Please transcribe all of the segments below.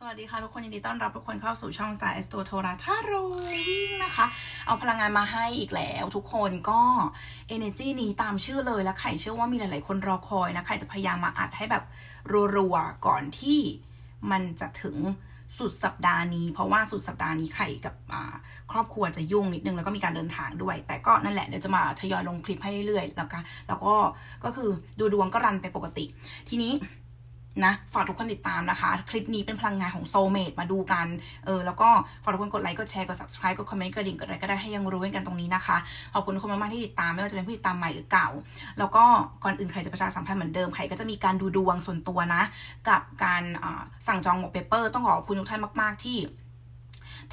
สวัสดีค่ะทุกคนยินดีต้อนรับทุกคนเข้าสู่ช่อง Star s t o โทราทาโรวิ่งนะคะ เอาพลังงานมาให้อีกแล้วทุกคนก็ energy นี้ตามชื่อเลยและไข่เชื่อว่ามีหลายๆคนรอคอยนะไข่จะพยายามมาอัดให้แบบรัวๆก่อนที่มันจะถึงสุดสัปดาห์นี้ เพราะว่าสุดสัปดาห์นี้ไข่กับครอบครัวจะยุ่งนิดนึงแล้วก็มีการเดินทางด้วย แต่ก็นั่นแหละเดี๋ยวจะมาทยอยลงคลิปให้เรื่อยๆแล้วก็แล้วก็ก็คือดูดวงก็รันไปปกติ ทีนี้ นะฝากทุกคนติดตามนะคะ คลิปนี้เป็นพลังงานของโซเม e มาดูกันเออแล้วก็ฝากทุกคนกดไลค์กดแชร์กด subscribe กดคอมเมนต์กดดิ่งกดอะไรก็ได้ให้ยังรู้กันตรงนี้นะคะขอบคุณทุกคนมากๆที่ติดตามไม่ว่าจะเป็นผู้ติดตามใหม่หรือเก่า แล้วก็ก่อนอื่นใครจะประชาสัมพันธ์เหมือนเดิมใครก็จะมีการดูดวงส่วนตัวนะ กับการสั่งจองหมวกเปเปอร์ต้องขอขอบคุณทุกท่านมาก ๆที่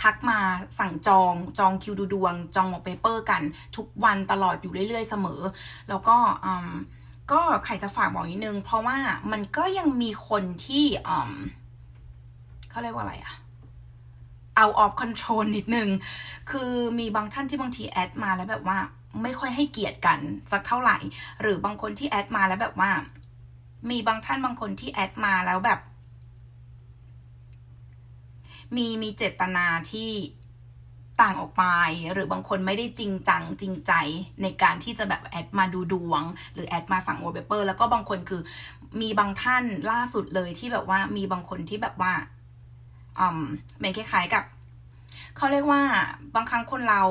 ทักมาสั่งจองจองคิวดูดวง จองหมวกเปเปอร์กันทุกวันตลอดอยู่เรื่อย ๆ เสมอ แล้วก็ ก็ใครจะฝากบอกนิดนึง เพราะว่ามันก็ยังมีคนที่อืมเขาเรียกว่าอะไรอะ out of control นิดนึง คือมีบางท่านที่บางทีแอดมาแล้วแบบว่า ไม่ค่อยให้เกียรติกันสักเท่าไหร่ หรือบางคนที่แอดมาแล้วแบบว่า มีบางท่านบางคนที่แอดมาแล้วแบบ มีมีเจตนาที่ ต่างออกไป หรือบางคนไม่ได้จริงจังจริงใจในการที่จะแบบแอดมาดูดวง หรือแอดมาสั่งวอลเปเปอร์แล้วก็บางคนคือมีบางท่านล่าสุดเลยที่แบบว่ามีบางคนที่แบบว่าอืมเป็นคล้ายๆกับเขาเรียกว่าบางครั้งคนเรา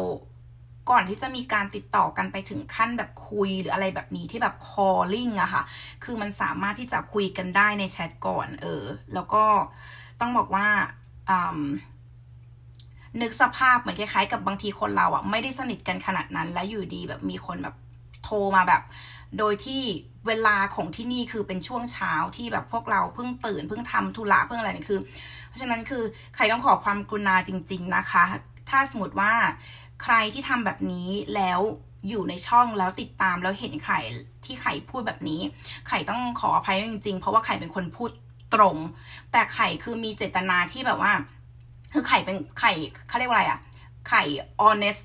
ก่อนที่จะมีการติดต่อกันไปถึงขั้นแบบคุยหรืออะไรแบบนี้ที่แบบ calling อะค่ะ คือมันสามารถที่จะคุยกันได้ในแชทก่อน เออ แล้วก็ต้องบอกว่าอืม นึกสภาพเหมือนคล้ายๆกับบางทีคนเราอะไม่ได้สนิทกันขนาดนั้น แล้วอยู่ดีแบบมีคนแบบโทรมาแบบ โดยที่เวลาของที่นี่คือเป็นช่วงเช้าที่แบบพวกเราเพิ่งตื่นเพิ่งทำธุระเพิ่งอะไรเนี่ยคือ เพราะฉะนั้นคือใครต้องขอความกรุณาจริง ๆนะคะ ถ้าสมมติว่าใครที่ทำแบบนี้แล้วอยู่ในช่องแล้วติดตามแล้วเห็นไข่ที่ไข่พูดแบบนี้ ไข่ต้องขออภัยจริงๆ เพราะว่าไข่เป็นคนพูดตรง แต่ไข่คือมีเจตนาที่แบบว่า คือไข่เป็นไข่เขาเรียกว่าอะไรอะไข่ honest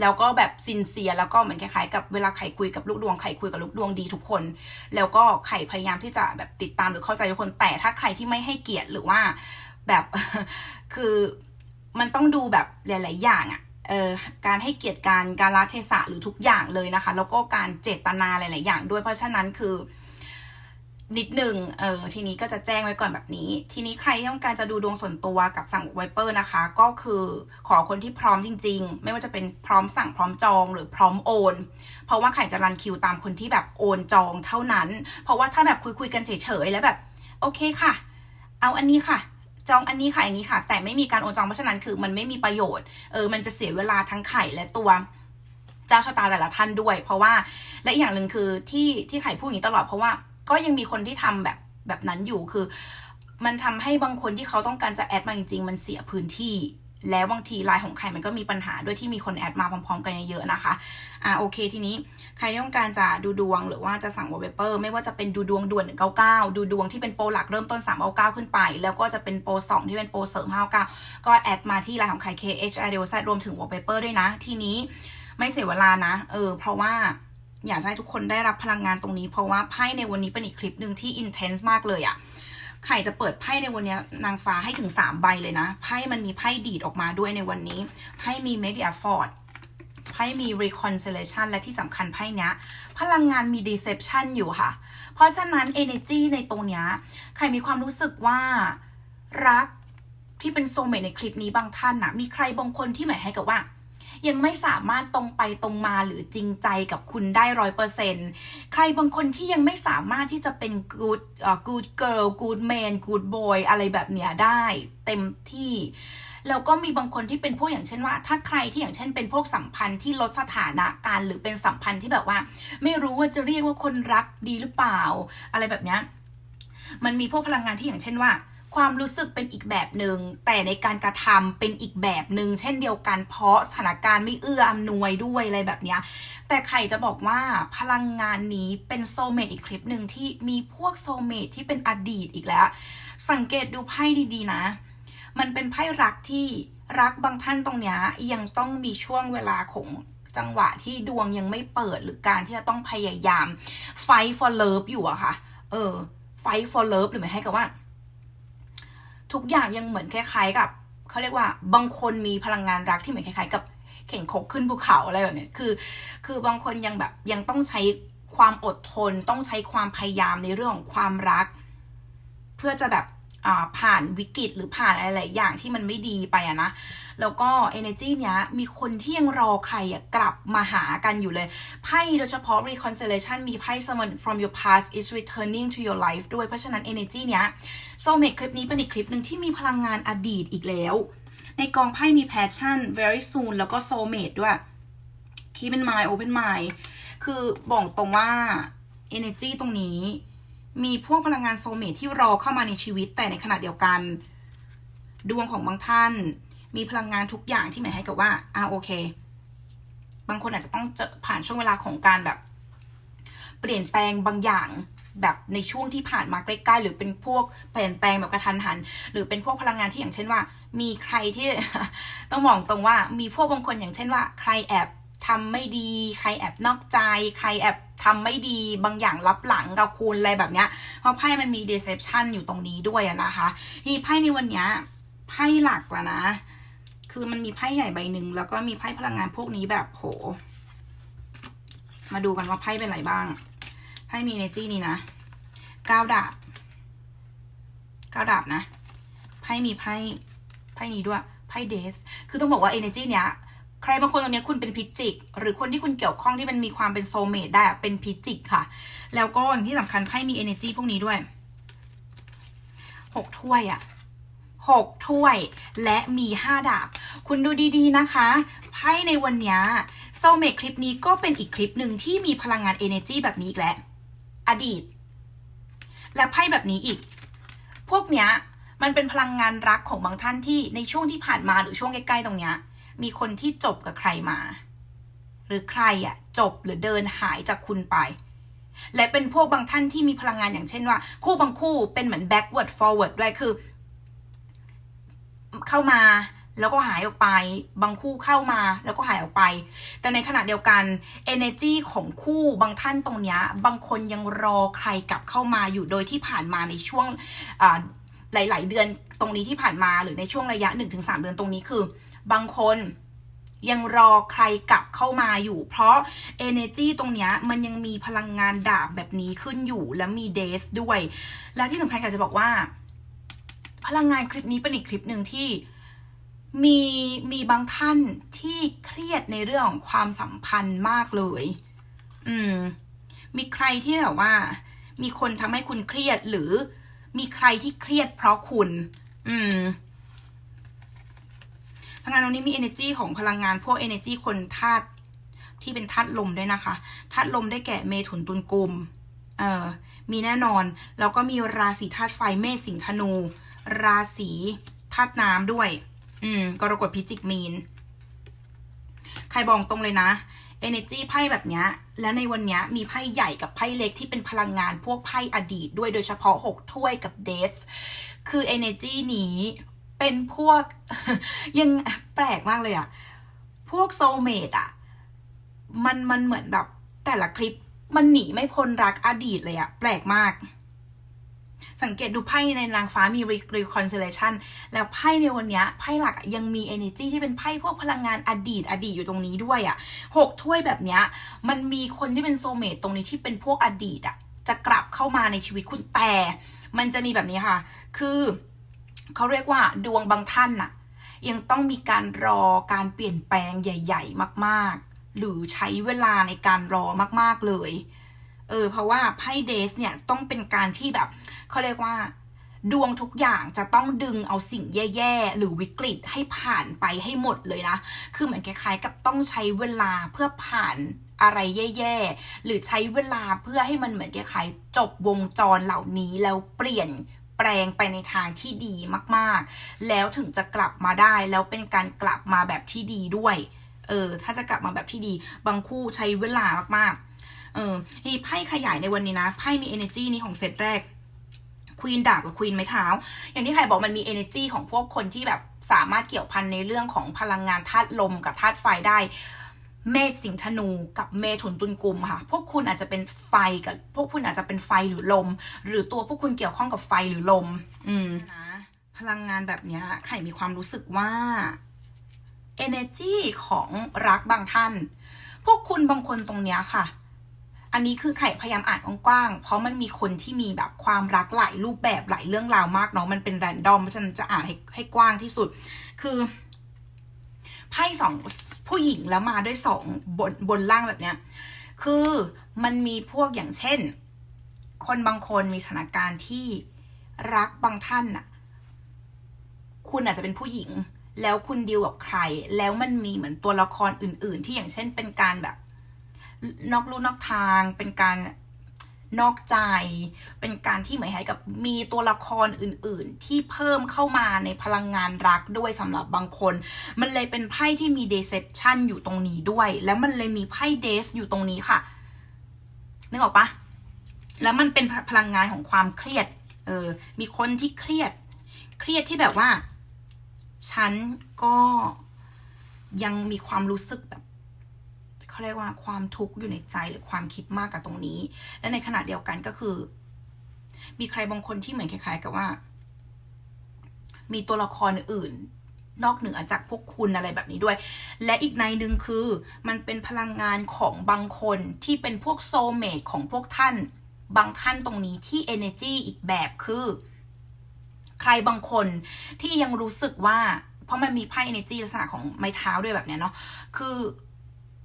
แล้วก็แบบซินเซียแล้วก็เหมือนคล้ายๆกับเวลาไข่คุยกับลูกดวงไข่คุยกับลูกดวงดีทุกคน แล้วก็ไข่พยายามที่จะแบบติดตามหรือเข้าใจทุกคนแต่ถ้าใครที่ไม่ให้เกียรติหรือว่าแบบคือมันต้องดูแบบหลาย ๆ อย่างอะเออการให้เกียรติการการละเทศะหรือทุกอย่างเลยนะคะ แล้วก็การเจตนาหลาย ๆ อย่างด้วยเพราะฉะนั้นคือ นิดหนึ่งเออทีนี้ก็จะแจ้งไว้ก่อนแบบนี้ ทีนี้ใครที่ต้องการจะดูดวงส่วนตัวกับสั่งไวเปอร์นะคะ ก็คือขอคนที่พร้อมจริง ๆ ไม่ว่าจะเป็นพร้อมสั่งพร้อมจองหรือพร้อมโอน เพราะว่าไข่จะรันคิวตามคนที่แบบโอนจองเท่านั้น เพราะว่าถ้าแบบคุยคุยๆกันเฉยๆแล้วแบบ โอเคค่ะ เอาอันนี้ค่ะจองอันนี้ค่ะอย่างนี้ค่ะ แต่ไม่มีการโอนจองเพราะฉะนั้นคือมันไม่มีประโยชน์เออมันจะเสียเวลาทั้งไข่และตัวเจ้าชะตาแต่ละท่านด้วย เพราะว่าและอีกอย่างหนึ่งคือที่ที่ไข่พูดอย่างนี้ตลอดเพราะว่า ก็ยังมีคนที่ทำแบบแบบนั้นอยู่คือ มันทำให้บางคนที่เขาต้องการจะแอดมาจริงๆ มันเสียพื้นที่ แล้วบางทีไลน์ของใครมันก็มีปัญหาด้วยที่มีคนแอดมาพร้อมๆ กันเยอะๆนะคะ อ่าโอเคทีนี้ใครต้องการจะดูดวงหรือว่าจะสั่งวอลเปเปอร์ไม่ว่าจะเป็นดูดวงด่วน199 ดูดวงที่เป็นโปรหลักเริ่มต้น 399 ขึ้นไป แล้วก็จะเป็นโปร2 ที่เป็นโปรเสริม 59 ก็แอดมาที่ไลน์ของใคร KH i d o z รวมถึงวอลเปเปอร์ด้วยนะ ทีนี้ไม่เสียเวลานะ เออ เพราะว่า อยากให้ทุกคนได้รับพลังงานตรงนี้ เพราะว่าไพ่ในวันนี้เป็นอีกคลิปหนึ่งที่อินเทนส์มากเลยอะไข่จะเปิดไพ่ในวันนี้นางฟ้าให้ถึง 3 ใบเลยนะ ไพ่มันมีไพ่ดีดออกมาด้วยในวันนี้ ไพ่มี Media Ford ไพ่มี Reconciliation และที่สำคัญไพ่นี้พลังงานมี Deception อยู่ค่ะ เพราะฉะนั้น Energy ในตรงนี้ใครมีความรู้สึกว่ารักที่เป็นโซเมตในคลิปนี้บางท่านนะมีใครบางคนที่หมายให้กับว่า ยังไม่สามารถตรงไปตรงมาหรือจริงใจกับคุณได้ร้อยเปอร์เซ็นต์ใครบางคนที่ยังไม่สามารถที่จะเป็น good เอ่อ good girl good man good boy อะไรแบบเนี้ยได้เต็มที่แล้วก็มีบางคนที่เป็นพวกอย่างเช่นว่า ถ้าใครที่อย่างเช่นเป็นพวกสัมพันธ์ที่ลดสถานะกันหรือเป็นสัมพันธ์ที่แบบว่า ไม่รู้ว่าจะเรียกว่าคนรักดีหรือเปล่า อะไรแบบเนี้ยมันมีพวกพลังงานที่อย่างเช่นว่า ความรู้สึกเป็นอีกแบบหนึ่งแต่ในการกระทำเป็นอีกแบบหนึ่งเช่นเดียวกันเพราะสถานการณ์ไม่เอื้ออำนวยด้วยอะไรแบบเนี้ยแต่ไข่จะบอกว่าพลังงานนี้เป็นโซเมตอีกคลิปหนึ่งที่มีพวกโซเมตที่เป็นอดีตอีกแล้ว สังเกตดูไพ่ดีๆนะ มันเป็นไพ่รักที่รักบางท่านตรงนี้ยังต้องมีช่วงเวลาของจังหวะที่ดวงยังไม่เปิดหรือการที่จะต้องพยายาม fight for love อยู่อะค่ะ เออ fight for love หรือหมายให้กับว่า ทุกอย่างยังเหมือนคล้ายๆ กับเขาเรียกว่าบางคนมีพลังงานรักที่เหมือนคล้ายๆ กับเข็นคกขึ้นภูเขาอะไรแบบนี้คือ คือบางคนยังแบบยังต้องใช้ความอดทน ต้องใช้ความพยายามในเรื่องของความรัก เพื่อจะแบบ ผ่านวิกฤตหรือผ่านอะไรหลายอย่างที่มันไม่ดีไปอะนะ แล้วก็ energy เนี้ยมีคนที่ยังรอใครอะกลับมาหากันอยู่เลย ไพ่โดยเฉพาะ reconciliation มีไพ่ someone from your past is returning to your life ด้วย เพราะฉะนั้น energy เนี้ย soulmate คลิปนี้เป็นอีกคลิปหนึ่งที่มีพลังงานอดีตอีกแล้ว ในกองไพ่มี passion very soon แล้วก็ soulmate ด้วย keep in mind open mind คือบอกตรงว่า energy ตรงนี้ มีพวกพลังงานโซเมทที่รอเข้ามาในชีวิต แต่ในขณะเดียวกัน ดวงของบางท่าน มีพลังงานทุกอย่างที่หมายให้กับว่าอ่าโอเค บางคนอาจจะต้องเจอผ่านช่วงเวลาของการแบบ เปลี่ยนแปลงบางอย่างแบบในช่วงที่ผ่านมาใกล้ๆหรือเป็นพวกเปลี่ยนแปลงแบบกระทันหัน หรือเป็นพวกพลังงานที่อย่างเช่นว่า มีใครที่ต้องมองตรงว่ามีพวกบางคนอย่างเช่นว่า ใครแอบทำไม่ดี ใครแอบนอกใจ ใครแอบ ทำไม่ดีบางอย่างรับหลังกับคุณอะไรแบบเนี้ย เพราะไพ่มันมี deception อยู่ตรงนี้ด้วยนะคะนี่ไพ่ในวันนี้ไพ่หลักละนะ คือมันมีไพ่ใหญ่ใบหนึ่งแล้วก็มีไพ่พลังงานพวกนี้แบบโห มาดูกันว่าไพ่เป็นอะไรบ้าง ไพ่มี energy นี่นะก้าดาบก้าดาบนะไพ่มีไพ่ไพ่นี้ด้วยไพ่เดส คือต้องบอกว่า energy เนี้ย ใครบางคนตรงนี้คุณเป็นพิจิก หรือคนที่คุณเกี่ยวข้องที่มันมีความเป็นโซเมดได้เป็นพิจิกค่ะ แล้วก็อย่างที่สำคัญไพ่มี energy พวกนี้ด้วยหกถ้วยอะหกถ้วยและมีห้าดาบ คุณดูดีๆนะคะไพ่ในวันนี้โซเมดคลิปนี้ก็เป็นอีกคลิปหนึ่งที่มีพลังงาน energy แบบนี้อีกแล้วอดีต และไพ่แบบนี้อีก พวกเนี้ยมันเป็นพลังงานรักของบางท่านที่ในช่วงที่ผ่านมาหรือช่วงใกล้ๆตรงเนี้ย มีคนที่จบกับใครมา หรือใครอะจบหรือเดินหายจากคุณไป และเป็นพวกบางท่านที่มีพลังงานอย่างเช่นว่า คู่บางคู่เป็นเหมือน backward forward ด้วยคือ เข้ามาแล้วก็หายออกไป บางคู่เข้ามาแล้วก็หายออกไป แต่ในขณะเดียวกัน energy ของคู่บางท่านตรงนี้ บางคนยังรอใครกลับเข้ามาอยู่โดยที่ผ่านมาในช่วงหลาย ๆ เดือนตรงนี้ที่ผ่านมาหรือในช่วงระยะ 1-3 เดือนตรงนี้คือ บางคนยังรอใครกลับเข้ามาอยู่ เพราะ energy ตรงเนี้ยมันยังมีพลังงานดาบแบบนี้ขึ้นอยู่และมีเดสด้วย และที่สำคัญอยากจะบอกว่า พลังงานคลิปนี้เป็นอีกคลิปหนึ่งที่มีมีบางท่านที่เครียดในเรื่องของความสัมพันธ์มากเลย อืม มีใครที่แบบว่า มีคนทำให้คุณเครียดหรือมีใครที่เครียดเพราะคุณ อืม ลังงานตรงนี้มี energy ของพลังงานพวก energy คนธาตุที่เป็นธาตุลมด้วยนะคะธาตุลมได้แก่เมถุนตุลกุมเอ่อมีแน่นอน แล้วก็มีราศีธาตุไฟเมษสิงธนู ราศีธาตุน้ำด้วย อืมกรกฎพิจิกมีน ใครบอกตรงเลยนะ energy ไพ่แบบเนี้ยแล้วในวันนี้มีไพ่ใหญ่กับไพ่เล็กที่เป็นพลังงานพวกไพ่อดีตด้วยโดยเฉพาะ 6 ถ้วยกับ death คือ energy นี้ เป็นพวกยังแปลกมากเลยอะพวก soulmate อะมันมันเหมือนแบบแต่ละคลิปมันหนีไม่พ้นรักอดีตเลยอะแปลกมาก สังเกตดูไพ่ในนางฟ้ามี reconciliation แล้วไพ่ในวันนี้ไพ่หลักยังมี energy ที่เป็นไพ่พวกพลังงานอดีต อดีตอยู่ตรงนี้ด้วยอะหกถ้วยแบบนี้มันมีคนที่เป็นโซเมตตรงนี้ที่เป็นพวกอดีตอะจะกลับเข้ามาในชีวิตคุณแต่ มันจะมีแบบนี้ค่ะ คือ เขาเรียกว่าดวงบางท่านน่ะ ยังต้องมีการรอการเปลี่ยนแปลงใหญ่ ๆ มากๆ หรือใช้เวลาในการรอมาก ๆ เลย เออ เพราะว่าไพ่เดสเนี่ยต้องเป็นการที่แบบเขาเรียกว่า ดวงทุกอย่างจะต้องดึงเอาสิ่งแย่ๆ หรือวิกฤตให้ผ่านไปให้หมดเลยนะ คือเหมือนคล้ายๆ กับต้องใช้เวลาเพื่อผ่านอะไรแย่ๆ หรือใช้เวลาเพื่อให้มันเหมือนคล้ายๆจบวงจรเหล่านี้แล้วเปลี่ยน แปลงไปในทางที่ดีมากๆ แล้วถึงจะกลับมาได้ แล้วเป็นการกลับมาแบบที่ดีด้วย เออ ถ้าจะกลับมาแบบที่ดี บางคู่ใช้เวลามากๆ เออนี่ไพ่ขยายในวันนี้นะ ไพ่มี energy นี้ของเซตแรกควีนดาบกับควีนไม้เท้า อย่างที่ใครบอกมันมี energy ของพวกคนที่แบบสามารถเกี่ยวพันในเรื่องของพลังงานธาตุลมกับธาตุไฟได้ เมษสิงห์ธนูกับเมถุนตุลกุมค่ะ พวกคุณอาจจะเป็นไฟกับ พวกคุณอาจจะเป็นไฟหรือลม หรือตัวพวกคุณเกี่ยวข้องกับไฟหรือลม อืมนะไพลังงานแบบเนี้ยไข่มีความรู้สึกว่า energy ของรักบางท่าน พวกคุณบางคนตรงเนี้ยค่ะ อันนี้คือไข่พยายามอ่านกว้างๆ เพราะมันมีคนที่มีแบบความรักหลายรูปแบบหลายเรื่องราวมากเนาะ มันเป็นแรนดอมเพราะฉะนันจะอ่านให้ให้กว้างที่สุด คือไพ่สอง ผู้หญิงแล้วมาด้วยสองบนบนล่างแบบเนี้ยคือมันมีพวกอย่างเช่น คนบางคนมีสถานการณ์ที่รักบางท่านน่ะ คุณอาจจะเป็นผู้หญิง แล้วคุณดีลกับใคร แล้วมันมีเหมือนตัวละครอื่น ๆ ที่อย่างเช่นเป็นการแบบ นอกลู่นอกทางเป็นการ นอกใจ เป็นการที่เหมือนให้กับมีตัวละครอื่น ๆ ที่เพิ่มเข้ามาในพลังงานรักด้วยสำหรับบางคน มันเลยเป็นไพ่ที่มี deception อยู่ตรงนี้ด้วย แล้วมันเลยมีไพ่ death อยู่ตรงนี้ค่ะนึกออกปะแล้วมันเป็นพลังงานของความเครียด เออ มีคนที่เครียด เครียดที่แบบว่า ฉันก็ยังมีความรู้สึกแบบ เขาเรียกว่าความทุกข์อยู่ในใจหรือความคิดมากกับตรงนี้ และในขณะเดียวกันก็คือ มีใครบางคนที่เหมือนคล้าย ๆ กับว่า มีตัวละครอื่น นอกเหนือจากพวกคุณอะไรแบบนี้ด้วย และอีกในหนึ่งคือ มันเป็นพลังงานของบางคนที่เป็นพวกโซเมตของพวกท่าน บางท่านตรงนี้ที่ energy อีกแบบคือ ใครบางคนที่ยังรู้สึกว่า เพราะมันมีไพ่ energy ลักษณะของไม้เท้าด้วยแบบเนี้ยเนาะคือ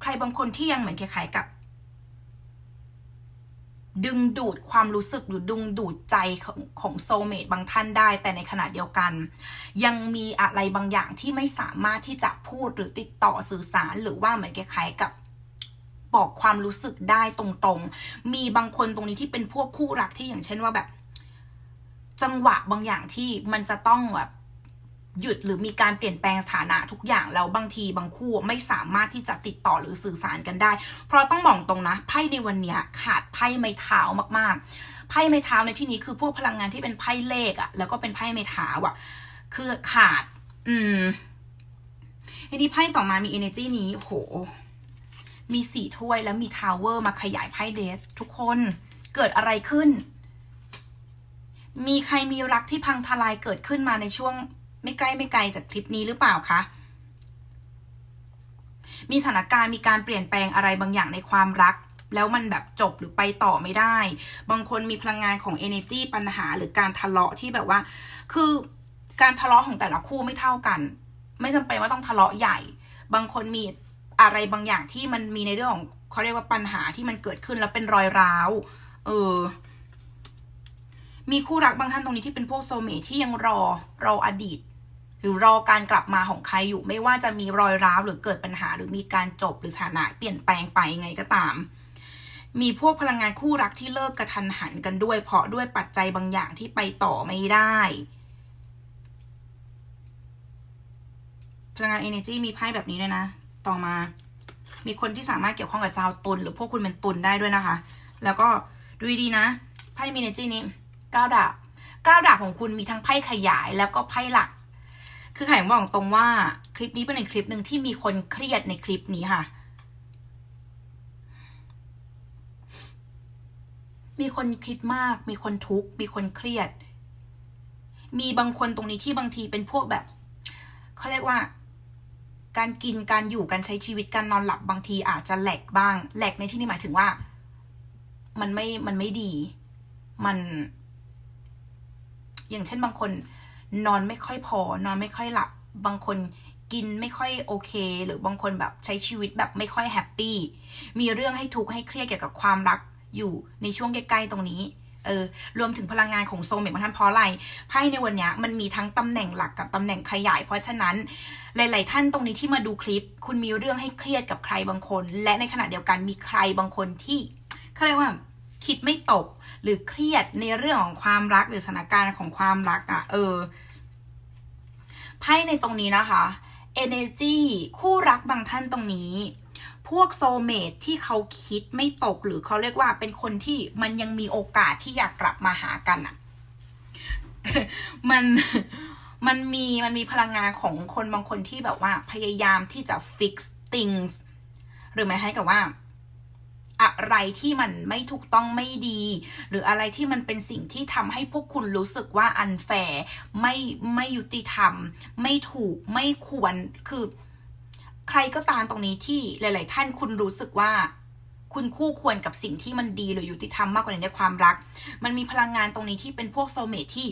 ใครบางคนที่ยังเหมือนคล้ายๆกับ ดึงดูดความรู้สึกหรือดึงดูดใจของของโซเมตบางท่านได้ แต่ในขณะเดียวกัน ยังมีอะไรบางอย่างที่ไม่สามารถที่จะพูดหรือติดต่อสื่อสารหรือว่าเหมือนคล้ายๆกับบอกความรู้สึกได้ตรงๆ มีบางคนตรงนี้ที่เป็นพวกคู่รักที่อย่างเช่นว่าแบบ จังหวะบางอย่างที่มันจะต้องแบบ หยุดหรือมีการเปลี่ยนแปลงสถานะทุกอย่างแล้วบางทีบางคู่ไม่สามารถที่จะติดต่อหรือสื่อสารกันได้ เพราะต้องบอกตรงนะไพ่ในวันนี้ขาดไพ่ไม้เท้ามากๆ ไพ่ไม้เท้าในที่นี้คือพวกพลังงานที่เป็นไพ่เลขอะแล้วก็เป็นไพ่ไม้เท้าอะคือขาด อืมทีนี้ไพ่ต่อมามี energy นี้โห มีสี่ถ้วยแล้วมีทาวเวอร์มาขยายไพ่เดสทุกคนเกิดอะไรขึ้น มีใครมีรักที่พังทลายเกิดขึ้นมาในช่วง ไม่ใกล้ไม่ไกลจากคลิปนี้หรือเปล่าคะมีสถานการณ์มีการเปลี่ยนแปลงอะไรบางอย่างในความรัก แล้วมันแบบจบหรือไปต่อไม่ได้ บางคนมีพลังงานของ energy ปัญหาหรือการทะเลาะที่แบบว่า คือการทะเลาะของแต่ละคู่ไม่เท่ากัน ไม่จำเป็นว่าต้องทะเลาะใหญ่ บางคนมีอะไรบางอย่างที่มันมีในเรื่องของเขาเรียกว่าปัญหาที่มันเกิดขึ้นแล้วเป็นรอยร้าว เออ มีคู่รักบางท่านตรงนี้ที่เป็นพวกโซเมที่ยังรอรออดีต หรือรอการกลับมาของใครอยู่ไม่ว่าจะมีรอยร้าวหรือเกิดปัญหา หรือมีการจบหรือสถานะเปลี่ยนแปลงไปยังไงก็ตาม มีพวกพลังงานคู่รักที่เลิกกระทันหันกันด้วย เพราะด้วยปัจจัยบางอย่างที่ไปต่อไม่ได้ พลังงาน energy มีไพ่แบบนี้ด้วยนะ ต่อมา มีคนที่สามารถเกี่ยวข้องกับเจ้าตุลหรือพวกคุณเป็นตุลได้ด้วยนะคะ แล้วก็ดูดีนะไพ่มี energy นี้เก้าดาบเก้าดาบของคุณมีทั้งไพ่ขยายแล้วก็ไพ่หลัก คือไข่บอกตรงว่าคลิปนี้เป็นอีกคลิปหนึ่งที่มีคนเครียดในคลิปนี้ค่ะ มีคนคิดมาก มีคนทุกข์ มีคนเครียด มีบางคนตรงนี้ที่บางทีเป็นพวกแบบเขาเรียกว่า การกิน การอยู่ การใช้ชีวิต การนอนหลับบางทีอาจจะแหลกบ้าง แหลกในที่นี้หมายถึงว่า มันไม่ มันไม่ดี มัน อย่างเช่นบางคน นอนไม่ค่อยพอนอนไม่ค่อยหลับ บางคนกินไม่ค่อยโอเค หรือบางคนแบบใช้ชีวิตแบบไม่ค่อยแฮปปี้มีเรื่องให้ทุกข์ให้เครียดเกี่ยวกับความรักอยู่ในช่วงใกล้ๆตรงนี้เออรวมถึงพลังงานของโซเมตบางท่านเพราะอะไรไพ่ในวันนี้มันมีทั้งตำแหน่งหลักกับตำแหน่งขยาย เพราะฉะนั้นหลาย ๆ ท่านตรงนี้ที่มาดูคลิป คุณมีเรื่องให้เครียดกับใครบางคน และในขณะเดียวกันมีใครบางคนที่เขาเรียกว่า คิดไม่ตก หรือเครียดในเรื่องของความรักหรือสถานการณ์ของความรักอะ่ะ เออไพ่ในตรงนี้นะคะ energy คู่รักบางท่านตรงนี้ พวกโซเมตที่เขาคิดไม่ตกหรือเขาเรียกว่าเป็นคนที่มันยังมีโอกาสที่อยากกลับมาหากันอะมันมันมีมันมีพลังงานของคนบางคนที่แบบว่าพยายามที่จะ fix things หรือหมายให้กับว่า อะไรที่มันไม่ถูกต้องไม่ดี หรืออะไรที่มันเป็นสิ่งที่ทำให้พวกคุณรู้สึกว่าอันแฟร์ไม่ไม่ยุติธรรม ไม่ถูกไม่ควรคือใครก็ตามตรงนี้ที่หลาย ๆ ท่านคุณรู้สึกว่าคุณคู่ควรกับสิ่งที่มันดีหรือยุติธรรมมากกว่าในความรัก มันมีพลังงานตรงนี้ที่เป็นพวกโซเมทที่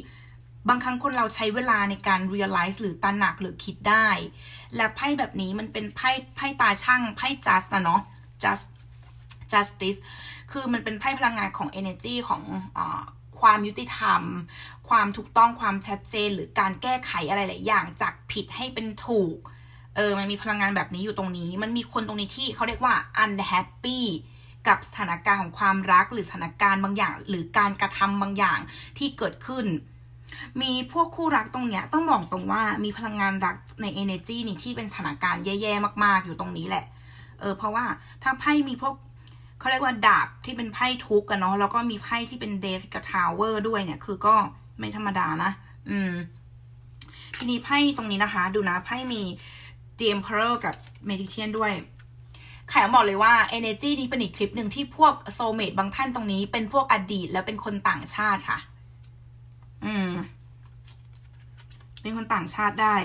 บางครั้งคนเราใช้เวลาในการ realize หรือตระหนักหรือคิดได้ และไพ่แบบนี้มันเป็นไพ่ไพ่ตาช่างไพ่ just นะเนาะ just justice คือมันเป็นไพ่พลังงานของ energy ของอความยุติธรรม ความถูกต้องความชัดเจน หรือการแก้ไขอะไรหลายอย่างจากผิดให้เป็นถูก เออ มันมีพลังงานแบบนี้อยู่ตรงนี้ มันมีคนตรงนี้ที่เขาเรียกว่า unhappy กับสถานการณ์ของความรักหรือสถานการณ์บางอย่าง หรือการกระทำบางอย่างที่เกิดขึ้น มีพวกคู่รักตรงเนี้ยต้องบอกตรงว่ามีพลังงานรักใน energy นี่ที่เป็นสถานการณ์แย่ๆมาก ๆ อยู่ตรงนี้แหละ เออเพราะว่าถ้าไพ่มีพวก เขาเรียกว่าดาบที่เป็นไพ่ทุกกันเนาะแล้วก็มีไพ่ที่เป็นเดฟกับทาวเวอร์ด้วยเนี่ย คือก็ไม่ธรรมดานะ อืม ทีนี้ไพ่ตรงนี้นะคะ ดูนะไพ่มี The Emperor กับ Magician ด้วยขายบอกเลยว่า Energy นี้เป็นอีกคลิปหนึ่งที่พวกโซเมตบางท่านตรงนี้เป็นพวกอดีตและเป็นคนต่างชาติค่ะ อืม เป็นคนต่างชาติได้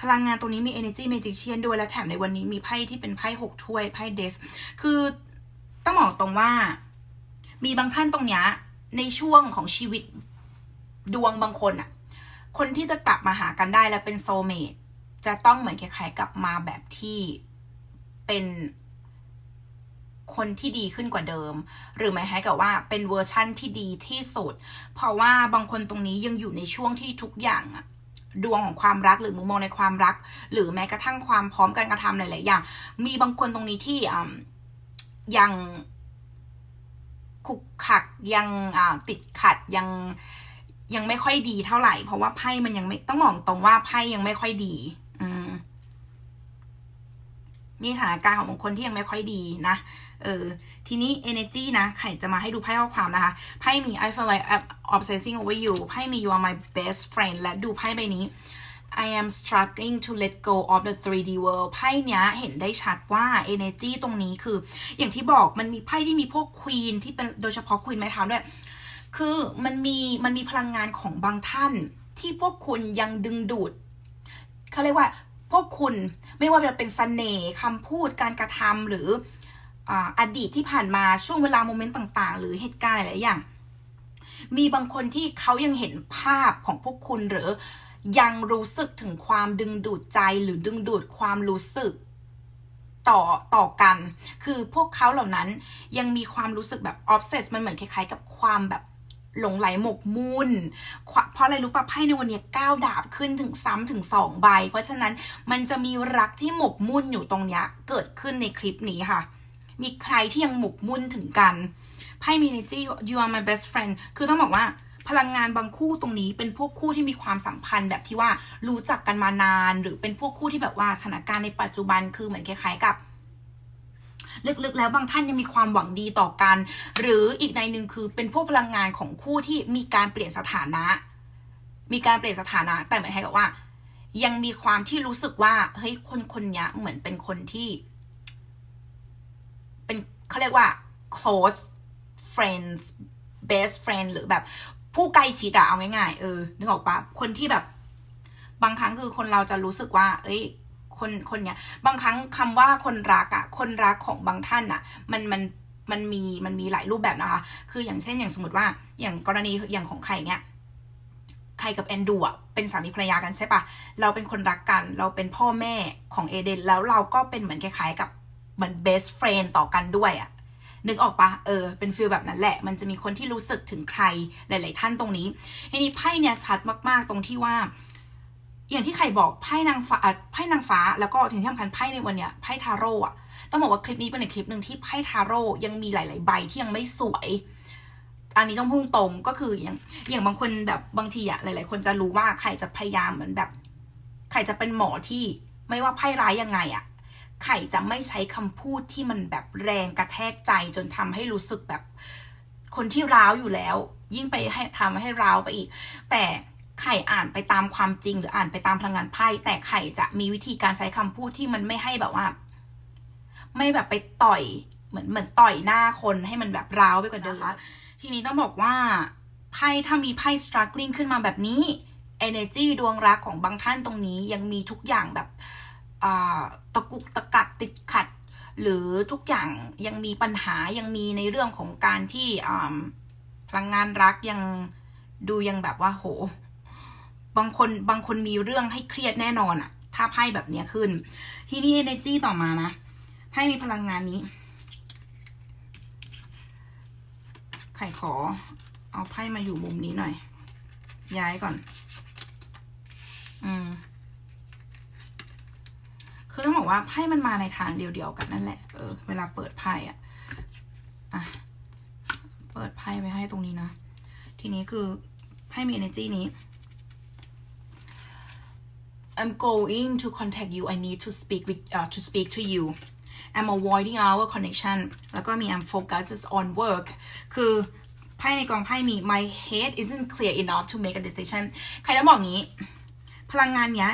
พลังงานตรงนี้มี energy magician ด้วย และแถมในวันนี้มีไพ่ที่เป็นไพ่หกถ้วยไพ่ death คือต้องบอกตรงว่า มีบางท่านตรงเนี้ยในช่วงของชีวิตดวงบางคนอะคนที่จะกลับมาหากันได้และเป็นโซเมตจะต้องเหมือนคล้ายๆกลับมาแบบที่เป็นคนที่ดีขึ้นกว่าเดิม หรือหมายให้กับว่าเป็นเวอร์ชั่นที่ดีที่สุด เพราะว่าบางคนตรงนี้ยังอยู่ในช่วงที่ทุกอย่างอะ ดวงของความรักหรือมุมมองในความรัก หรือแม้กระทั่งความพร้อมการกระทำหลายๆอย่าง มีบางคนตรงนี้ที่ยังขุกขักยังติดขัดยังยังไม่ค่อยดีเท่าไหร่ เพราะว่าไพ่มันยังไม่ต้องมองตรงว่าไพ่ยังไม่ค่อยดี มีสถานการณ์ของบางคนที่ยังไม่ค่อยดีนะ เออ ทีนี้ energy นะ ไข่จะมาให้ดูไพ่ข้อความนะคะ ไพ่มี I feel like I'm obsessing over you ไพ่มี you are my best friend และดูไพ่ใบนี้ I am struggling to let go of the 3D world ไพ่เนี้ยเห็นได้ชัดว่า energy ตรงนี้คือ อย่างที่บอกมันมีไพ่ที่มีพวก queen ที่เป็นโดยเฉพาะ queen ไม้เท้าด้วย คือมันมีมันมีพลังงานของบางท่าน ที่พวกคุณยังดึงดูดเขาเรียกว่าพวกคุณ ไม่ว่าจะเป็นเสน่ห์คำพูดการกระทำหรืออดีตที่ผ่านมาช่วงเวลาโมเมนต์ต่าง ๆ หรือเหตุการณ์หลายๆอย่าง มีบางคนที่เขายังเห็นภาพของพวกคุณหรือยังรู้สึกถึงความดึงดูดใจหรือดึงดูดความรู้สึกต่อต่อกัน คือพวกเขาเหล่านั้นยังมีความรู้สึกแบบ obsess มันเหมือนคล้ายๆ กับความแบบ หลงไหลหมกมุ่น เพราะอะไรรู้ปะไพ่ในวันนี้ก้าวดาบขึ้นถึงซ้ำถึงสองใบ เพราะฉะนั้นมันจะมีรักที่หมกมุ่นอยู่ตรงเนี้ยเกิดขึ้นในคลิปนี้ค่ะ มีใครที่ยังหมกมุ่นถึงกันไพ่มีเนจี้ you are my best friend คือต้องบอกว่าพลังงานบางคู่ตรงนี้เป็นพวกคู่ที่มีความสัมพันธ์แบบที่ว่ารู้จักกันมานาน หรือเป็นพวกคู่ที่แบบว่าสถานการณ์ในปัจจุบันคือเหมือนคล้ายๆกับ ลึกๆ แล้วบางท่านยังมีความหวังดีต่อกัน หรืออีกในหนึ่งคือเป็นพวกพลังงานของคู่ที่มีการเปลี่ยนสถานะ มีการเปลี่ยนสถานะ แต่หมายให้กับว่า ยังมีความที่รู้สึกว่าเฮ้ยคนคนนี้เหมือนเป็นคนที่ เป็นเขาเรียกว่า close friends best friend หรือแบบผู้ใกล้ชิดอะเอาง่ายๆเออนึกออกปะคนที่แบบ บางครั้งคือคนเราจะรู้สึกว่า เอ้ย คนคนเนี้ยบางครั้งคำว่าคนรักอะคนรักของบางท่านอะมันมันมันมีมันมีหลายรูปแบบนะคะ คืออย่างเช่นอย่างสมมติว่าอย่างกรณีอย่างของใครเนี้ยใครกับแอนดูอะเป็นสามีภรรยากันใช่ปะเราเป็นคนรักกัน เราเป็นพ่อแม่ของเอเดนแล้วเราก็เป็นเหมือนคล้ายๆกับเหมือน best friend ต่อกันด้วยอะนึกออกปะเออ เป็นฟีลแบบนั้นแหละ มันจะมีคนที่รู้สึกถึงใครหลาย ๆ ท่านตรงนี้ทีนี้ไพ่เนี่ยชัดมากๆตรงที่ว่า อย่างที่ใครบอกไพ่นางฟ้าไพ่นางฟ้า แล้วก็ถึงที่สำคัญไพ่ในวันเนี้ยไพ่ทาโร่อะต้องบอกว่าคลิปนี้เป็นอีกคลิปหนึ่งที่ไพ่ทาโร่ยังมีหลาย ๆ ใบที่ยังไม่สวย อันนี้ต้องพุ่งตรงก็คืออย่างอย่างบางคนแบบบางทีอะหลาย ๆ คนจะรู้ว่าใครจะพยายามเหมือนแบบใครจะเป็นหมอที่ไม่ว่าไพ่ร้ายยังไงอะไข่จะไม่ใช้คำพูดที่มันแบบแรงกระแทกใจจนทำให้รู้สึกแบบคนที่ร้าวอยู่แล้ว ยิ่งไปให้ทำให้ร้าวไปอีก แต่ ไข่อ่านไปตามความจริง หรืออ่านไปตามพลังงานไพ่แต่ไข่จะมีวิธีการใช้คำพูดที่มันไม่ให้แบบว่า ไม่แบบไปต่อยเหมือนเหมือนต่อยหน้าคนให้มันแบบร้าวไปกว่าเดิมนะคะทีนี้ต้องบอกว่าไพ่ถ้ามีไพ่ struggling ขึ้นมาแบบนี้ energy ดวงรักของบางท่านตรงนี้ยังมีทุกอย่างแบบอ่าตะกุกตะกักติดขัด หรือทุกอย่างยังมีปัญหายังมีในเรื่องของการที่อ่าพลังงานรักยังดูยังแบบว่าโห บางคนบางคนมีเรื่องให้เครียดแน่นอนอะถ้าไพ่แบบเนี้ยขึ้น ทีนี้ energy ต่อมานะไพ่มีพลังงานนี้ไข่ขอ เอาไพ่มาอยู่มุมนี้หน่อย ย้ายก่อน อืมคือต้องบอกว่าไพ่มันมาในทางเดียวๆกันนั่นแหละ เออ เวลาเปิดไพ่อะอะ เปิดไพ่ไว้ให้ตรงนี้นะ ทีนี้คือไพ่มี energy นี้ I'm going to contact you I need to speak with uh, to speak to you I'm avoiding our connection แล้วก็มี I'm focused on work คือไพ่ในกองไพ่มี my head isn't clear enough to make a decision ใครจะบอกงี้ พลังงานเนี้ย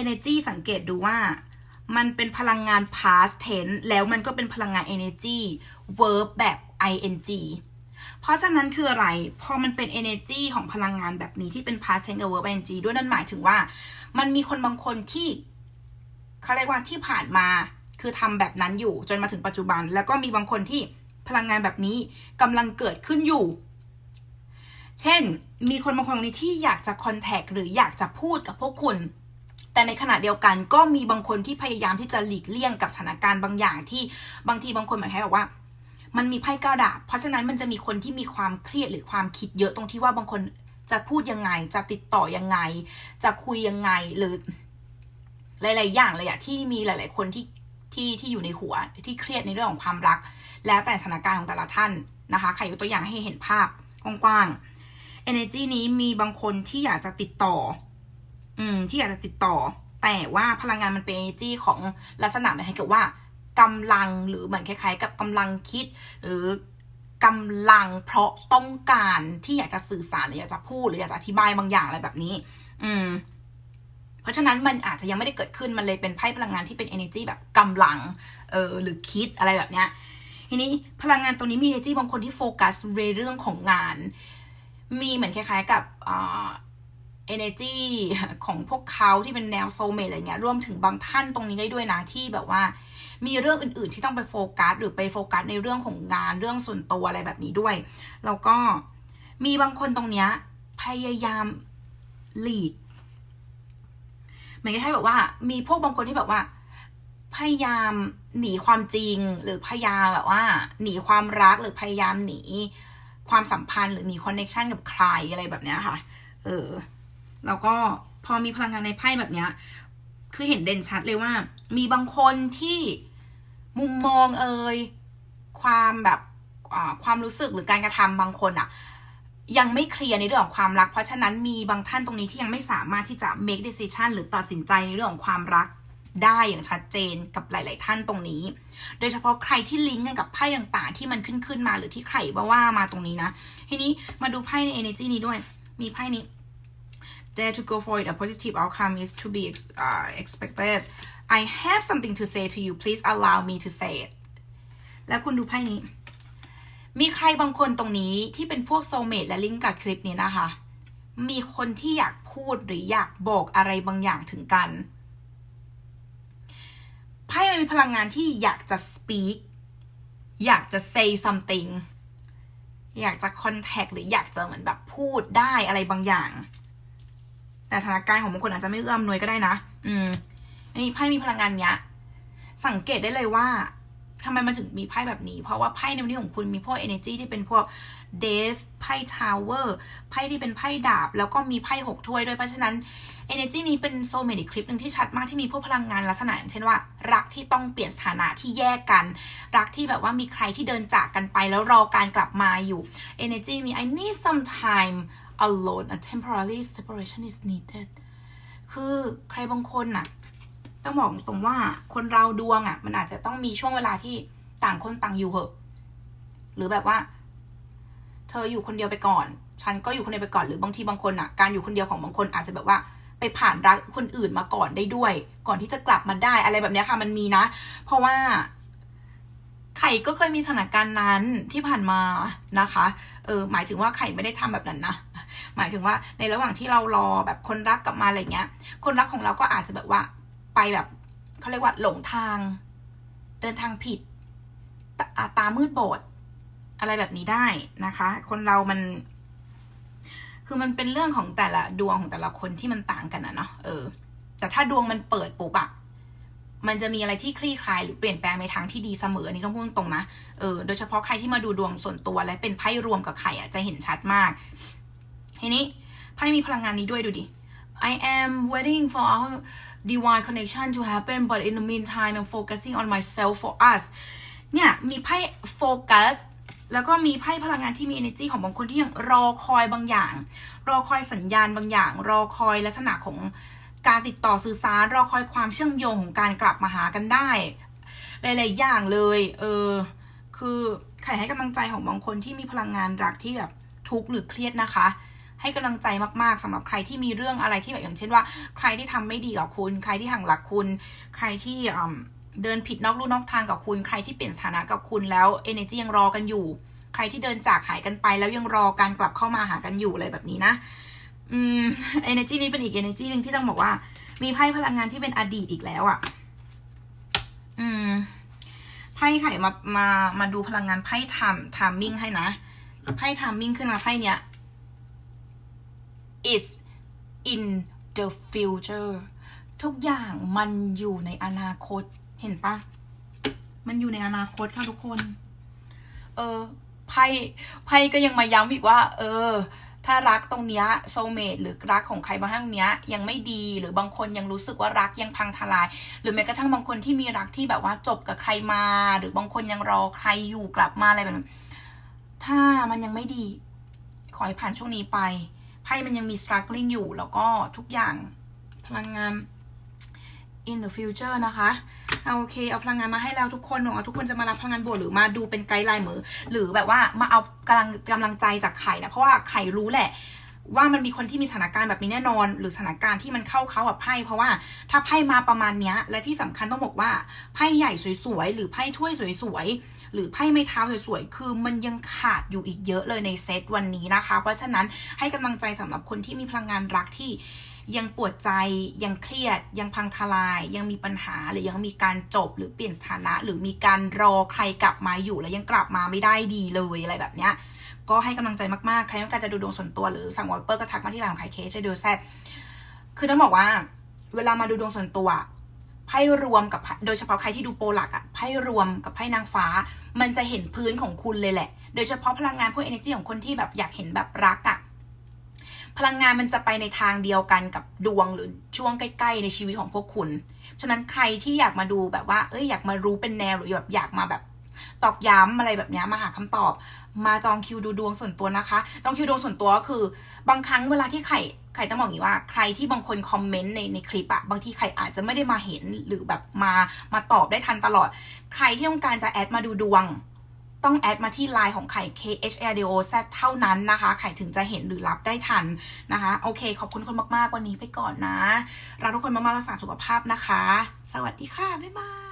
energy สังเกตดูว่า มันเป็นพลังงาน past tense แล้วมันก็เป็นพลังงาน energy verb แบบ ing เพราะฉะนั้นคืออะไร พอมันเป็น energy ของพลังงานแบบนี้ที่เป็น past tense กับ verb ing ด้วยนั่นหมายถึงว่า มันมีคนบางคนที่เขาเรียกว่าที่ผ่านมาคือทำแบบนั้นอยู่จนมาถึงปัจจุบัน แล้วก็มีบางคนที่พลังงานแบบนี้กำลังเกิดขึ้นอยู่ เช่น มีคนบางคนนี้ที่อยากจะคอนแทคหรืออยากจะพูดกับพวกคุณ แต่ในขณะเดียวกันก็มีบางคนที่พยายามที่จะหลีกเลี่ยงกับสถานการณ์บางอย่างที่บางทีบางคนหมายความบอกว่า มันมีไพ่ก้าวดาบ เพราะฉะนั้นมันจะมีคนที่มีความเครียดหรือความคิดเยอะตรงที่ว่าบางคนจะพูดยังไง จะติดต่อยังไง จะคุยยังไงหรือหลาย ๆ อย่างเลยอะที่มีหลาย ๆ คนที่ที่ที่อยู่ในหัวที่เครียดในเรื่องของความรัก แล้วแต่สถานการณ์ของแต่ละท่านนะคะใครยกตัวอย่างให้เห็นภาพกว้างๆ energy นี้มีบางคนที่อยากจะติดต่อ อืม ที่อยากจะติดต่อ แต่ว่าพลังงานมันเป็น energy ของลักษณะหมายถึงว่า กำลังหรือเหมือนคล้ายๆ กับกำลังคิด หรือกำลังเพราะต้องการที่อยากจะสื่อสารหรืออยากจะพูดหรืออยากจะอธิบายบางอย่างอะไรแบบนี้ อืม เพราะฉะนั้นมันอาจจะยังไม่ได้เกิดขึ้นมันเลยเป็นไพ่พลังงานที่เป็น energy แบบกำลัง เออหรือคิดอะไรแบบเนี้ย ทีนี้พลังงานตัวนี้มี energy บางคนที่โฟกัสในเรื่องของงาน มีเหมือนคล้าย ๆ กับอ่า energy ของพวกเขาที่เป็นแนวโซเมตอะไรเงี้ยรวมถึงบางท่านตรงนี้ได้ด้วยนะที่แบบว่า มีเรื่องอื่นๆที่ต้องไปโฟกัสหรือไปโฟกัสในเรื่องของงานเรื่องส่วนตัวอะไรแบบนี้ด้วย แล้วก็มีบางคนตรงเนี้ยพยายามหลีกเหมือนกับให้แบบว่า มีพวกบางคนที่แบบว่า พยายามหนีความจริง หรือพยายามแบบว่า หนีความรักหรือพยายามหนีความสัมพันธ์หรือหนีคอนเนคชันกับใครอะไรแบบเนี้ยค่ะ เออ แล้วก็พอมีพลังงานในไพ่แบบเนี้ย คือเห็นเด่นชัดเลยว่า มีบางคนที่ มุมมองเอ่ยความแบบความรู้สึกหรือการกระทำบางคนอะยังไม่เคลียร์ในเรื่องของความรัก เพราะฉะนั้นมีบางท่านตรงนี้ที่ยังไม่สามารถที่จะ make decision หรือตัดสินใจในเรื่องของความรักได้อย่างชัดเจนกับหลาย ๆ ท่านตรงนี้ โดยเฉพาะใครที่ลิงก์กันกับไพ่ต่าง ๆ ที่มันขึ้นขึ้นมาหรือที่ใครว่าว่ามาตรงนี้นะ ทีนี้มาดูไพ่ใน energy นี้ด้วย มีไพ่นี้ dare to go for it a positive outcome is to be uh, expected I have something to say to you please allow me to say it แล้วคุณดูไพ่นี้ มีใครบางคนตรงนี้ที่เป็นพวกโซเมตและลิงก์กับคลิปนี้นะคะ มีคนที่อยากพูดหรืออยากบอกอะไรบางอย่างถึงกัน ไพ่มันมีพลังงานที่อยากจะ speak อยากจะ say something อยากจะ contact หรืออยากจะเหมือนแบบพูดได้อะไรบางอย่าง แต่สถานการณ์ของบางคนอาจจะไม่เอื้อมหน่วยก็ได้นะ อืม อันนี้ไพ่มีพลังงานเนี้ย สังเกตได้เลยว่าทำไมมันถึงมีไพ่แบบนี้ เพราะว่าไพ่ในวันนี้ของคุณมีพวก energy ที่เป็นพวก death ไพ่ tower ไพ่ที่เป็นไพ่ดาบ แล้วก็มีไพ่หกถ้วยด้วย เพราะฉะนั้น energy นี้เป็นโซเมดิคลิปหนึ่งที่ชัดมากที่มีพวกพลังงานลักษณะเช่นว่า รักที่ต้องเปลี่ยนสถานะที่แยกกัน รักที่แบบว่ามีใครที่เดินจากกันไปแล้วรอการกลับมาอยู่ energy มี I need some time alone a temporary separation is needed คือใครบางคนน่ะ ต้องบอกตรงว่าคนเราดวงอะ่ะ มันอาจจะต้องมีช่วงเวลาที่ต่างคนต่างอยู่เหอะ หรือแบบว่า เธออยู่คนเดียวไปก่อน ฉันก็อยู่คนเดียวไปก่อนหรือบางทีบางคนอะ การอยู่คนเดียวของบางคนอาจจะแบบว่า ไปผ่านรักคนอื่นมาก่อนได้ด้วย ก่อนที่จะกลับมาได้อะไรแบบนี้ค่ะ มันมีนะ เพราะว่าไข่ก็เคยมีสถานการณ์นั้นที่ผ่านมานะคะ เออ หมายถึงว่าไข่ไม่ได้ทำแบบนั้นนะ หมายถึงว่าในระหว่างที่เรารอแบบคนรักกลับมาอะไรเงี้ย คนรักของเราก็อาจจะแบบว่า ไปแบบเขาเรียกว่าหลงทาง เดินทางผิดตาตามืดโบอดอะไรแบบนี้ได้นะคะ คนเรามัน คือมันเป็นเรื่องของแต่ละดวงของแต่ละคนที่มันต่างกันอะเนาะเออ แต่ถ้าดวงมันเปิดปุ๊บอะมันจะมีอะไรที่คลี่คลายหรือเปลี่ยนแปลงในทางที่ดีเสมออันนี้ต้องพูดตรงนะเออโดยเฉพาะใครที่มาดูดวงส่วนตัวและเป็นไพ่รวมกับไข่อะจะเห็นชัดมาก ทีนี้ไพ่มีพลังงานนี้ด้วยดูดิ I am waiting for our divine connection to happen but in the meantime I'm focusing on myself for us เนี่ย มีไพ่โฟกัสแล้วก็มีไพ่พลังงานที่มี energy ของบางคนที่ยังรอคอยบางอย่าง รอคอยสัญญาณบางอย่าง รอคอยลักษณะของการติดต่อสื่อสาร รอคอยความเชื่อมโยงของการกลับมาหากันได้ หลาย ๆ อย่างเลย เออ คือไข่ให้กำลังใจของบางคนที่มีพลังงานรักที่แบบทุกข์หรือเครียดนะคะ ให้กำลังใจมากๆสำหรับใครที่มีเรื่องอะไรที่แบบอย่างเช่นว่า ใครที่ทำไม่ดีกับคุณ ใครที่ห่างหลักคุณ ใครที่เดินผิดนอกลู่นอกทางกับคุณ ใครที่เปลี่ยนสถานะกับคุณแล้ว energy ยังรอกันอยู่ ใครที่เดินจากหายกันไป แล้วยังรอการกลับเข้ามาหากันอยู่อะไรแบบนี้นะ อืม energy นี้เป็นอีก energy หนึ่งที่ต้องบอกว่า มีไพ่พลังงานที่เป็นอดีตอีกแล้วอะ่ะ อืมไพ่ไข่มามามาดูพลังงานไพ่ทำทามมิ่งให้นะไพ่ทามมิ่งขึ้นมาไพ่เนี้ย is in the future ทุกอย่างมันอยู่ในอนาคตเห็นปะมันอยู่ในอนาคตค่ะทุกคน เออไพ่ไพ่ก็ยังมาย้ำอีกว่า เออ ถ้ารักตรงเนี้ยโซเมตหรือรักของใครบางท่านเนี้ย ยังไม่ดีหรือบางคนยังรู้สึกว่ารักยังพังทลาย หรือแม้กระทั่งบางคนที่มีรักที่แบบว่าจบกับใครมา หรือบางคนยังรอใครอยู่กลับมาอะไรแบบนั้นถ้ามันยังไม่ดี ขอให้ผ่านช่วงนี้ไป ไพ่มันยังมี struggling อยู่ แล้วก็ทุกอย่างพลังงาน in the future นะคะเอาโอเค เอาพลังงานมาให้แล้วทุกคนหวังว่าทุกคนจะมารับพลังงานบวกหรือมาดูเป็นไกด์ไลน์เหมือ หรือแบบว่ามาเอากำลังกำลังใจจากไข่นะ เพราะว่าไข่รู้แหละ ว่ามันมีคนที่มีสถานการณ์แบบนี้แน่นอน หรือสถานการณ์ที่มันเข้าเขากับไพ่เพราะว่าถ้าไพ่มาประมาณเนี้ย และที่สำคัญต้องบอกว่าไพ่ใหญ่สวยๆหรือไพ่ถ้วยสวยๆ หรือไพ่ไม้เท้าสวยๆ คือมันยังขาดอยู่อีกเยอะเลยในเซตวันนี้นะคะ เพราะฉะนั้นให้กำลังใจสำหรับคนที่มีพลังงานรักที่ยังปวดใจยังเครียด ยังพังทลาย ยังมีปัญหาหรือยังมีการจบหรือเปลี่ยนสถานะ หรือมีการรอใครกลับมาอยู่แล้วยังกลับมาไม่ได้ดีเลยอะไรแบบเนี้ยก็ให้กำลังใจมากๆ ใครต้องการจะดูดวงส่วนตัวหรือสั่งวอลเปอร์ก็ทักมาที่ไลน์ของไข่เคสดูแซดคือต้องบอกว่า เวลามาดูดวงส่วนตัว ไพ่รวมกับโดยเฉพาะใครที่ดูโปรหลักอะไพ่รวมกับไพ่นางฟ้า มันจะเห็นพื้นของคุณเลยแหละ โดยเฉพาะพลังงานพวก energy ของคนที่แบบอยากเห็นแบบรักอะพลังงานมันจะไปในทางเดียวกันกับดวงหรือช่วงใกล้ๆในชีวิตของพวกคุณ ฉะนั้นใครที่อยากมาดูแบบว่า เอ้ยอยากมารู้เป็นแนวหรือแบบอยากมาแบบ ตอกย้ำอะไรแบบนี้มาหาคำตอบ มาจองคิวดูดวงส่วนตัวนะคะ จองคิวดวงส่วนตัวก็คือบางครั้งเวลาที่ไข่ไข่ต้องบอกอย่างนี้ว่าใครที่บางคนคอมเมนต์ในในคลิปอะบางทีไข่อาจจะไม่ได้มาเห็นหรือแบบมามาตอบได้ทันตลอด ใครที่ต้องการจะแอดมาดูดวง ต้องแอดมาที่ไลน์ของไข่ K H R D O Z เท่านั้นนะคะ ไข่ถึงจะเห็นหรือรับได้ทันนะคะ โอเค ขอบคุณคนมากๆวันนี้ไปก่อนนะรักทุกคนมากๆรักษาสุขภาพนะคะ สวัสดีค่ะ บ๊ายบาย